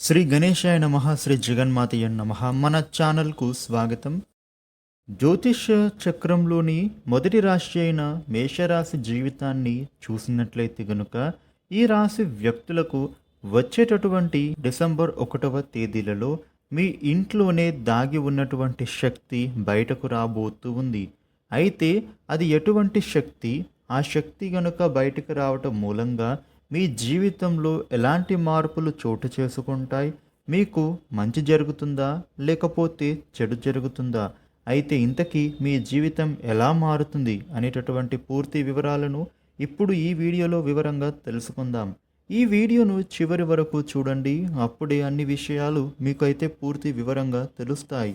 శ్రీ గణేశాయ నమ శ్రీ జగన్మాతయ్య నమ. మన ఛానల్కు స్వాగతం. జ్యోతిష చక్రంలోని మొదటి రాశి అయిన మేషరాశి జీవితాన్ని చూసినట్లయితే గనుక ఈ రాశి వ్యక్తులకు వచ్చేటటువంటి డిసెంబర్ ఒకటవ తేదీలలో మీ ఇంట్లోనే దాగి ఉన్నటువంటి శక్తి బయటకు రాబోతూ ఉంది. అయితే అది ఎటువంటి శక్తి? ఆ శక్తి గనుక బయటకు రావటం మూలంగా మీ జీవితంలో ఎలాంటి మార్పులు చోటు చేసుకుంటాయి? మీకు మంచి జరుగుతుందా? లేకపోతే చెడు జరుగుతుందా? అయితే ఇంతకీ మీ జీవితం ఎలా మారుతుంది? అనేటటువంటి పూర్తి వివరాలను ఇప్పుడు ఈ వీడియోలో వివరంగా తెలుసుకుందాం. ఈ వీడియోను చివరి వరకు చూడండి. అప్పుడే అన్ని విషయాలు మీకు అయితే పూర్తి వివరంగా తెలుస్తాయి.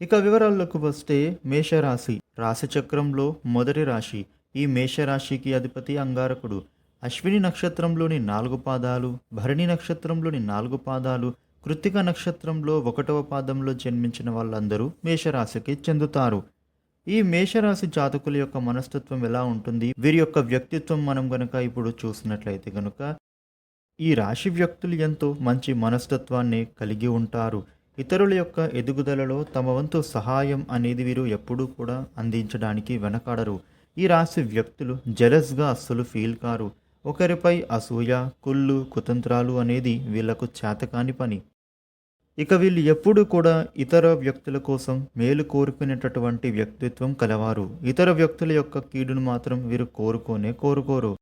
ఇక వివరాల్లోకి వస్తే మేషరాశి. రాశి చక్రంలో మొదటి రాశి. ఈ మేషరాశికి అధిపతి అంగారకుడు. అశ్విని నక్షత్రంలోని నాలుగు పాదాలు భరణి నక్షత్రంలోని నాలుగు పాదాలు కృత్తిక నక్షత్రంలో ఒకటవ పాదంలో జన్మించిన వాళ్ళందరూ మేషరాశికి చెందుతారు. ఈ మేషరాశి జాతకుల యొక్క మనస్తత్వం ఎలా ఉంటుంది? వీరి యొక్క వ్యక్తిత్వం మనం గనుక ఇప్పుడు చూసినట్లయితే గనుక ఈ రాశి వ్యక్తులు ఎంతో మంచి మనస్తత్వాన్ని కలిగి ఉంటారు. ఇతరుల యొక్క ఎదుగుదలలో తమ వంతు సహాయం అనేది వీరు ఎప్పుడూ కూడా అందించడానికి వెనకాడరు. ఈ రాశి వ్యక్తులు జెలస్గా అస్సలు ఫీల్ కారు. ఒకరిపై అసూయ కుళ్ళు కుతంత్రాలు అనేది వీళ్ళకు చేతకాని పని. ఇక వీళ్ళు ఎప్పుడూ కూడా ఇతర వ్యక్తుల కోసం మేలు కోరుకునేటటువంటి వ్యక్తిత్వం కలవారు. ఇతర వ్యక్తుల యొక్క కీడును మాత్రం వీరు కోరుకోనే కోరుకోరు.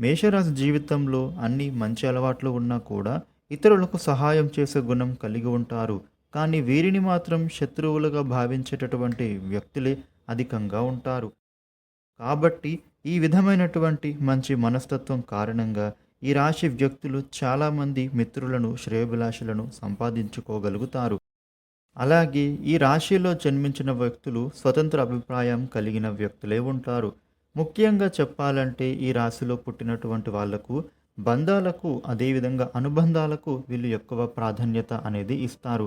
మేషరాశి జీవితంలో అన్ని మంచి అలవాట్లు ఉన్నా కూడా ఇతరులకు సహాయం చేసే గుణం కలిగి ఉంటారు. కానీ వీరిని మాత్రం శత్రువులుగా భావించేటటువంటి వ్యక్తులే అధికంగా ఉంటారు. కాబట్టి ఈ విధమైనటువంటి మంచి మనస్తత్వం కారణంగా ఈ రాశి వ్యక్తులు చాలామంది మిత్రులను శ్రేయభిలాషులను సంపాదించుకోగలుగుతారు. అలాగే ఈ రాశిలో జన్మించిన వ్యక్తులు స్వతంత్ర అభిప్రాయం కలిగిన వ్యక్తులే ఉంటారు. ముఖ్యంగా చెప్పాలంటే ఈ రాశిలో పుట్టినటువంటి వాళ్ళకు బంధాలకు అదేవిధంగా అనుబంధాలకు వీళ్ళు ఎక్కువ ప్రాధాన్యత అనేది ఇస్తారు.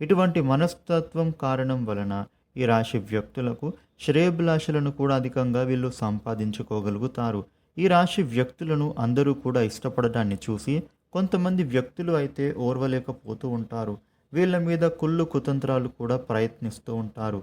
ఇటువంటి మనస్తత్వం కారణం వలన ఈ రాశి వ్యక్తులకు శ్రేయభిలాషులను కూడా అధికంగా వీళ్ళు సంపాదించుకోగలుగుతారు. ఈ రాశి వ్యక్తులను అందరూ కూడా ఇష్టపడడాన్ని చూసి కొంతమంది వ్యక్తులు అయితే ఓర్వలేకపోతూ ఉంటారు. వీళ్ళ మీద కుళ్ళు కుతంత్రాలు కూడా ప్రయత్నిస్తూ ఉంటారు.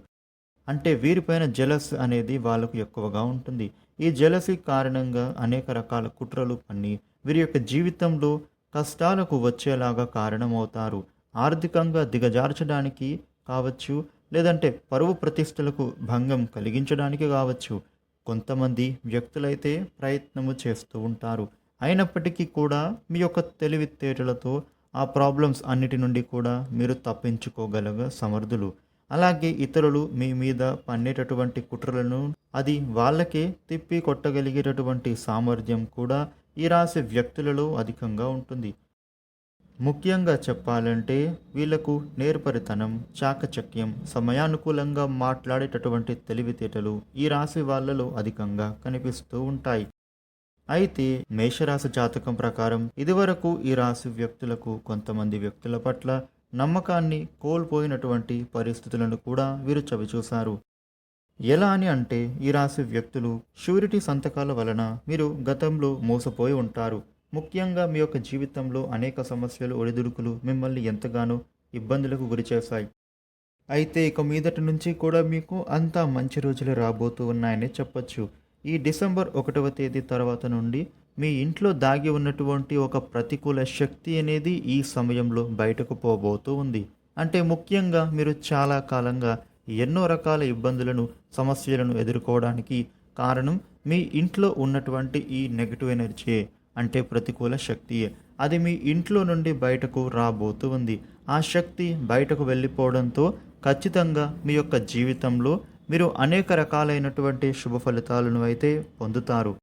అంటే వీరిపైన జలస్ అనేది వాళ్ళకు ఎక్కువగా ఉంటుంది. ఈ జలసి కారణంగా అనేక రకాల కుట్రలు పన్ని వీరి యొక్క జీవితంలో కష్టాలకు వచ్చేలాగా కారణమవుతారు. ఆర్థికంగా దిగజార్చడానికి కావచ్చు లేదంటే పరువు ప్రతిష్టలకు భంగం కలిగించడానికి కావచ్చు. కొంతమంది వ్యక్తులైతే ప్రయత్నము చేస్తూ ఉంటారు. అయినప్పటికీ కూడా మీ యొక్క తెలివితేటలతో ఆ ప్రాబ్లమ్స్ అన్నిటి నుండి కూడా మీరు తప్పించుకోగలగ సమర్థులు. అలాగే ఇతరులు మీ మీద పన్నేటటువంటి కుట్రలను అది వాళ్ళకే తిప్పి కొట్టగలిగేటటువంటి సామర్థ్యం కూడా ఈ రాశి వ్యక్తులలో అధికంగా ఉంటుంది. ముఖ్యంగా చెప్పాలంటే వీళ్ళకు నేర్పరితనం చాకచక్యం సమయానుకూలంగా మాట్లాడేటటువంటి తెలివితేటలు ఈ రాశి వాళ్ళలో అధికంగా కనిపిస్తూ ఉంటాయి. అయితే మేషరాశి జాతకం ప్రకారం ఇదివరకు ఈ రాశి వ్యక్తులకు కొంతమంది వ్యక్తుల పట్ల నమ్మకాన్ని కోల్పోయినటువంటి పరిస్థితులను కూడా వీరు చవిచూశారు ఎలా అని అంటే ఈ రాశి వ్యక్తులు షూరిటీ సంతకాల వలన మీరు గతంలో మోసపోయి ఉంటారు. ముఖ్యంగా మీ యొక్క జీవితంలో అనేక సమస్యలు ఒడిదుడుకులు మిమ్మల్ని ఎంతగానో ఇబ్బందులకు గురిచేశాయి అయితే ఇక మీదటి నుంచి కూడా మీకు అంతా మంచి రోజులు రాబోతూ ఉన్నాయని చెప్పొచ్చు. ఈ డిసెంబర్ ఒకటవ తేదీ తర్వాత నుండి మీ ఇంట్లో దాగి ఉన్నటువంటి ఒక ప్రతికూల శక్తి అనేది ఈ సమయంలో బయటకు పోబోతూ ఉంది. అంటే ముఖ్యంగా మీరు చాలా కాలంగా ఎన్నో రకాల ఇబ్బందులను సమస్యలను ఎదుర్కోవడానికి కారణం మీ ఇంట్లో ఉన్నటువంటి ఈ నెగిటివ్ ఎనర్జీ అంటే ప్రతికూల శక్తియే అది మీ ఇంట్లో నుండి బయటకు రాబోతూ ఉంది. ఆ శక్తి బయటకు వెళ్ళిపోవడంతో ఖచ్చితంగా మీ యొక్క జీవితంలో మీరు అనేక రకాలైనటువంటి శుభ ఫలితాలను అయితే పొందుతారు.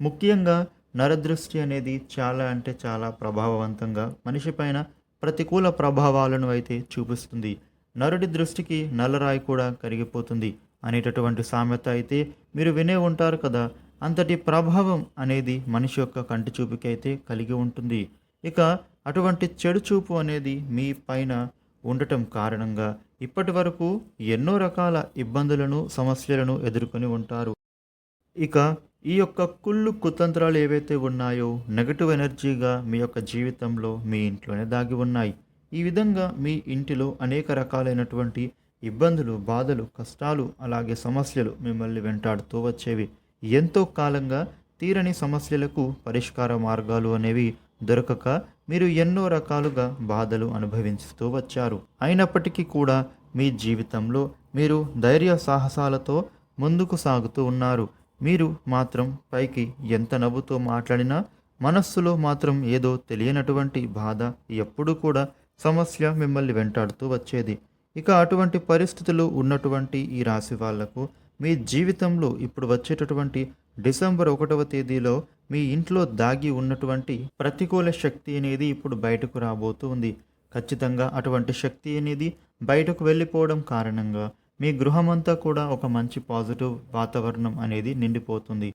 ముఖ్యంగా నరదృష్టి అనేది చాలా అంటే చాలా ప్రభావవంతంగా మనిషిపైన ప్రతికూల ప్రభావాలను అయితే చూపిస్తుంది. నరుడి దృష్టికి నల్లరాయి కూడా కరిగిపోతుంది. అనేటటువంటి సామెత అయితే మీరు వినే ఉంటారు కదా. అంతటి ప్రభావం అనేది మనిషి యొక్క కంటి చూపుకి అయితే కలిగి ఉంటుంది. ఇక అటువంటి చెడు చూపు అనేది మీ పైన ఉండటం కారణంగా ఇప్పటి వరకు ఎన్నో రకాల ఇబ్బందులను సమస్యలను ఎదుర్కొని ఉంటారు. ఇక ఈ యొక్క కుళ్ళు కుతంత్రాలు ఏవైతే ఉన్నాయో నెగటివ్ ఎనర్జీగా మీ యొక్క జీవితంలో మీ ఇంట్లోనే దాగి ఉన్నాయి. ఈ విధంగా మీ ఇంటిలో అనేక రకాలైనటువంటి ఇబ్బందులు బాధలు కష్టాలు అలాగే సమస్యలు మిమ్మల్ని వెంటాడుతూ వచ్చేవి. ఎంతో కాలంగా తీరని సమస్యలకు పరిష్కార మార్గాలు అనేవి దొరకక మీరు ఎన్నో రకాలుగా బాధలు అనుభవిస్తూ వచ్చారు. అయినప్పటికీ కూడా మీ జీవితంలో మీరు ధైర్య సాహసాలతో ముందుకు సాగుతూ ఉన్నారు. మీరు మాత్రం పైకి ఎంత నవ్వుతో మాట్లాడినా మనస్సులో మాత్రం ఏదో తెలియనటువంటి బాధ ఎప్పుడూ కూడా సమస్య మిమ్మల్ని వెంటాడుతూ వచ్చేది. ఇక అటువంటి పరిస్థితులు ఉన్నటువంటి ఈ రాశి వాళ్ళకు మీ జీవితంలో ఇప్పుడు వచ్చేటటువంటి డిసెంబర్ ఒకటవ తేదీలో మీ ఇంట్లో దాగి ఉన్నటువంటి ప్రతికూల శక్తి అనేది ఇప్పుడు బయటకు రాబోతుంది ఖచ్చితంగా అటువంటి శక్తి అనేది బయటకు వెళ్ళిపోవడం కారణంగా మీ గృహమంతా కూడా ఒక మంచి పాజిటివ్ వాతావరణం అనేది నిండిపోతుంది.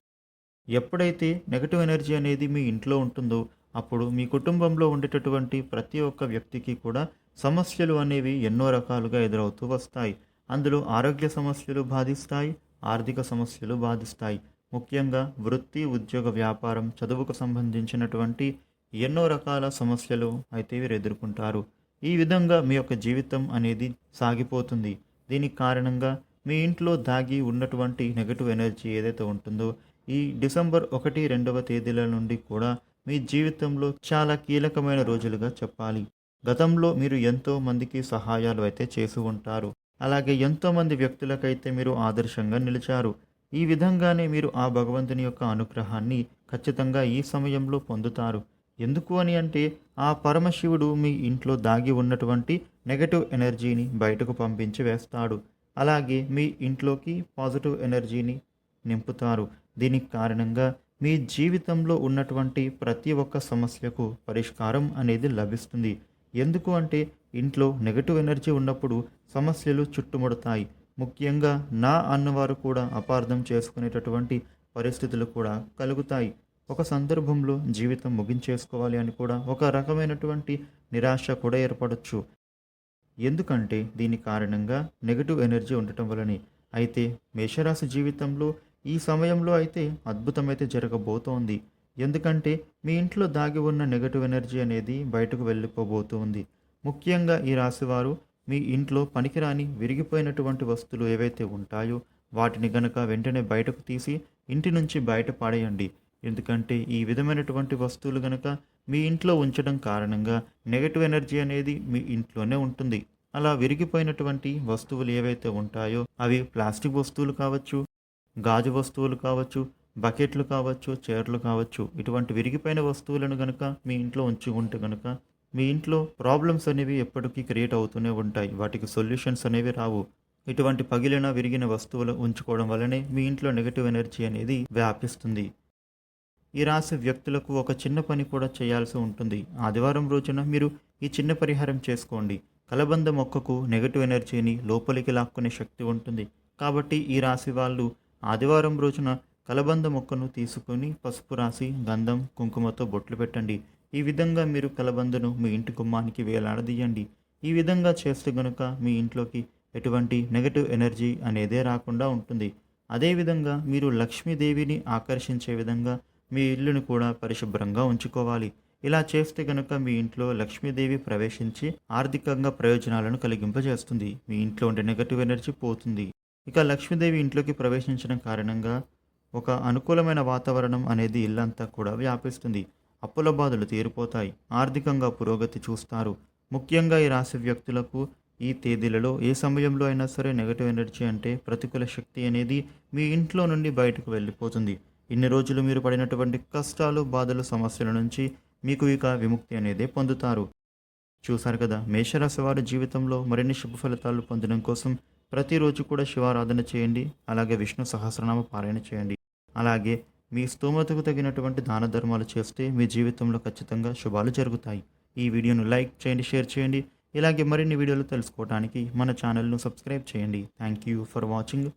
ఎప్పుడైతే నెగటివ్ ఎనర్జీ అనేది మీ ఇంట్లో ఉంటుందో అప్పుడు మీ కుటుంబంలో ఉండేటటువంటి ప్రతి ఒక్క వ్యక్తికి కూడా సమస్యలు అనేవి ఎన్నో రకాలుగా ఎదురవుతూ వస్తాయి. అందులో ఆరోగ్య సమస్యలు బాధిస్తాయి ఆర్థిక సమస్యలు బాధిస్తాయి. ముఖ్యంగా వృత్తి ఉద్యోగ వ్యాపారం చదువుకు సంబంధించినటువంటి ఎన్నో రకాల సమస్యలు అయితే వీరు ఎదుర్కొంటారు. ఈ విధంగా మీ యొక్క జీవితం అనేది సాగిపోతుంది. దీనికి కారణంగా మీ ఇంట్లో దాగి ఉన్నటువంటి నెగటివ్ ఎనర్జీ ఏదైతే ఉంటుందో ఈ డిసెంబర్ ఒకటి రెండవ తేదీల నుండి కూడా మీ జీవితంలో చాలా కీలకమైన రోజులుగా చెప్పాలి. గతంలో మీరు ఎంతో మందికి సహాయాలు అయితే చేసి ఉంటారు. అలాగే ఎంతో మంది వ్యక్తులకైతే మీరు ఆదర్శంగా నిలిచారు. ఈ విధంగానే మీరు ఆ భగవంతుని యొక్క అనుగ్రహాన్ని ఖచ్చితంగా ఈ సమయంలో పొందుతారు. ఎందుకు అని అంటే ఆ పరమశివుడు మీ ఇంట్లో దాగి ఉన్నటువంటి నెగటివ్ ఎనర్జీని బయటకు పంపించి వేస్తాడు. అలాగే మీ ఇంట్లోకి పాజిటివ్ ఎనర్జీని నింపుతారు. దీనికి కారణంగా మీ జీవితంలో ఉన్నటువంటి ప్రతి ఒక్క సమస్యకు పరిష్కారం అనేది లభిస్తుంది. ఎందుకు అంటే ఇంట్లో నెగటివ్ ఎనర్జీ ఉన్నప్పుడు సమస్యలు చుట్టుముడతాయి. ముఖ్యంగా నా అన్నవారు కూడా అపార్థం చేసుకునేటటువంటి పరిస్థితులు కూడా కలుగుతాయి. ఒక సందర్భంలో జీవితం ముగించేసుకోవాలి అని కూడా ఒక రకమైనటువంటి నిరాశ కూడా ఏర్పడవచ్చు ఎందుకంటే దీని కారణంగా నెగటివ్ ఎనర్జీ ఉండటం వలనే అయితే మేషరాశి జీవితంలో ఈ సమయంలో అయితే అద్భుతమైతే జరగబోతోంది. ఎందుకంటే మీ ఇంట్లో దాగి ఉన్న నెగటివ్ ఎనర్జీ అనేది బయటకు వెళ్ళిపోబోతుంది. ముఖ్యంగా ఈ రాశివారు మీ ఇంట్లో పనికిరాని విరిగిపోయినటువంటి వస్తువులు ఏవైతే ఉంటాయో వాటిని గనక వెంటనే బయటకు తీసి ఇంటి నుంచి బయట పాడేయండి. ఎందుకంటే ఈ విధమైనటువంటి వస్తువులు గనక మీ ఇంట్లో ఉంచడం కారణంగా నెగటివ్ ఎనర్జీ అనేది మీ ఇంట్లోనే ఉంటుంది. అలా విరిగిపోయినటువంటి వస్తువులు ఏవైతే ఉంటాయో అవి ప్లాస్టిక్ వస్తువులు కావచ్చు గాజు వస్తువులు కావచ్చు బకెట్లు కావచ్చు చైర్లు కావచ్చు ఇటువంటి విరిగిపోయిన వస్తువులను కనుక మీ ఇంట్లో ఉంచుకుంటే కనుక మీ ఇంట్లో ప్రాబ్లమ్స్ అనేవి ఎప్పటికీ క్రియేట్ అవుతూనే ఉంటాయి. వాటికి సొల్యూషన్స్ అనేవి రావు. ఇటువంటి పగిలిన విరిగిన వస్తువులు ఉంచుకోవడం వల్లనే మీ ఇంట్లో నెగటివ్ ఎనర్జీ అనేది వ్యాపిస్తుంది. ఈ రాశి వ్యక్తులకు ఒక చిన్న పని కూడా చేయాల్సి ఉంటుంది. ఆదివారం రోజున మీరు ఈ చిన్న పరిహారం చేసుకోండి. కలబంద మొక్కకు నెగటివ్ ఎనర్జీని లోపలికి లాక్కునే శక్తి ఉంటుంది. కాబట్టి ఈ రాశి వాళ్ళు ఆదివారం రోజున కలబంద మొక్కను తీసుకొని పసుపు రాసి గంధం కుంకుమతో బొట్లు పెట్టండి. ఈ విధంగా మీరు కలబందను మీ ఇంటి గుమ్మానికి వేలాడదీయండి. ఈ విధంగా చేస్తే గనుక మీ ఇంట్లోకి ఎటువంటి నెగటివ్ ఎనర్జీ అనేదే రాకుండా ఉంటుంది. అదేవిధంగా మీరు లక్ష్మీదేవిని ఆకర్షించే విధంగా మీ ఇల్లును కూడా పరిశుభ్రంగా ఉంచుకోవాలి. ఇలా చేస్తే గనుక మీ ఇంట్లో లక్ష్మీదేవి ప్రవేశించి ఆర్థికంగా ప్రయోజనాలను కలిగింపజేస్తుంది. మీ ఇంట్లో ఉండే నెగటివ్ ఎనర్జీ పోతుంది. ఇక లక్ష్మీదేవి ఇంట్లోకి ప్రవేశించడం కారణంగా ఒక అనుకూలమైన వాతావరణం అనేది ఇల్లంతా కూడా వ్యాపిస్తుంది. అప్పుల బాధలు తీరిపోతాయి. ఆర్థికంగా పురోగతి చూస్తారు. ముఖ్యంగా ఈ రాశి వ్యక్తులకు ఈ తేదీలలో ఏ సమయంలో అయినా సరే నెగటివ్ ఎనర్జీ అంటే ప్రతికూల శక్తి అనేది మీ ఇంట్లో నుండి బయటకు వెళ్ళిపోతుంది. ఇన్ని రోజులు మీరు పడినటువంటి కష్టాలు బాధలు సమస్యల నుంచి మీకు ఇక విముక్తి అనేది పొందుతారు. చూశారు కదా మేషరాశి వారి జీవితంలో మరిన్ని శుభ ఫలితాలు పొందడం కోసం ప్రతిరోజు కూడా శివారాధన చేయండి. అలాగే విష్ణు సహస్రనామ పారాయణ చేయండి. అలాగే మీ స్తోమతకు తగినటువంటి దాన ధర్మాలు చేస్తే మీ జీవితంలో ఖచ్చితంగా శుభాలు జరుగుతాయి. ఈ వీడియోను లైక్ చేయండి షేర్ చేయండి. ఇలాగే మరిన్ని వీడియోలు తెలుసుకోవడానికి మన ఛానల్ను సబ్స్క్రైబ్ చేయండి. Thank you for watching.